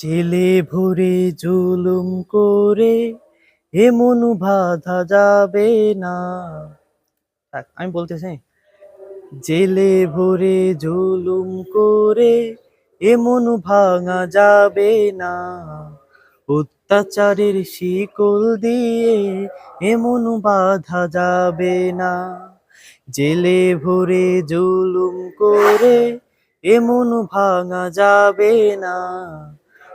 জেলে ভরে জুলুম করে এমন বাধা যাবে না। আমি বলতেছি, জেলে ভরে জুলুম করে এমন ভাঙা যাবে না। অত্যাচারের শিকল দিয়ে এমন বাধা যাবে না। জেলে ভরে জুলুম করে এমন ভাঙা যাবে না।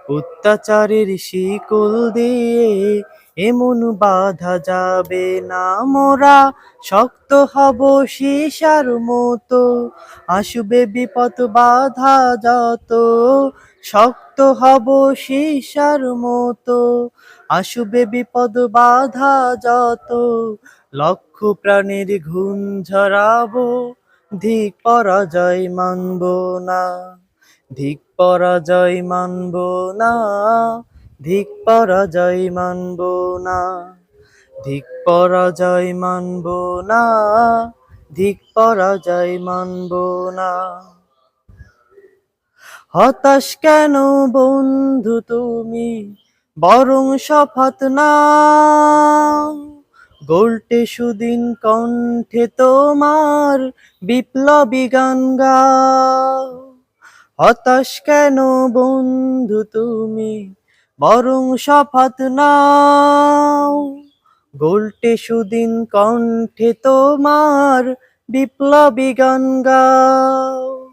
অত্যাচারের শিকল দিয়ে এমন বাধা যাবে না মোরা, শক্ত হব সীসার মতো। আসবে বিপদ, বাধা যত, শক্ত হব সীসার মতো। আসবে বিপদ, বাধা যত, লক্ষ প্রাণীর ঘুম ঝরাবো, ধিক পরাজয় মানব না। ধিক পরাজয় মানব না, ধিক পরাজয় মানব না, ধিক পরাজয় মানব না, ধিক পরাজয় মানব না। হতাশ কেন বন্ধু তুমি? বরং শপথ না গোল্টে সুদিন কণ্ঠে তোমার বিপ্লবী গান গাও। হতাশ কেন বন্ধু তুমি? বরং শপথ নাও। গোল্টে সুদিন কণ্ঠে তোমার বিপ্লবী গান গাও।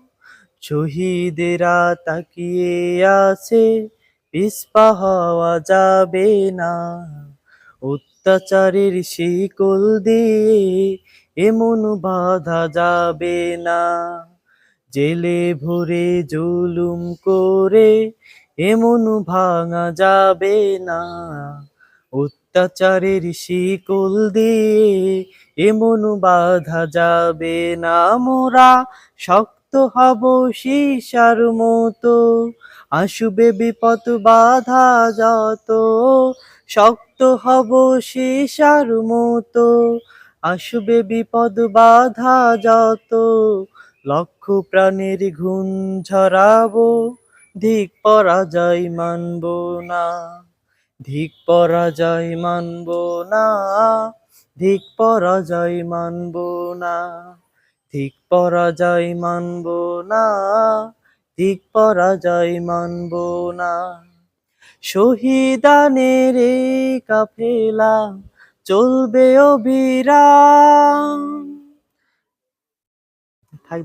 শহীদেরা তাকিয়ে আছে, পিসপা হওয়া যাবে না। অত্যাচারের শিকল দিয়ে এমন বাধা যাবে না। জেলে ভরে জুলুম করে এমন ভাঙা যাবে না। অত্যাচারের শিকল দিয়ে এমন বাধা যাবে না। মোরা শক্ত হব সীসার মতো, আসবে বিপদ বাধা যত। শক্ত হব সীসার মতো, আসবে বিপদ বাধা যত। লক্ষ প্রাণের ঘুম ঝরাবো, ধিক পরাজয় মানব না। ধিক পরাজয় মানব না, ধিক পরাজয় মানব না। ধিক পরাজয় মানব না, ধিক পরাজয় মানব না। শহীদানের কাফেলা চলবে অবিরাম। থাক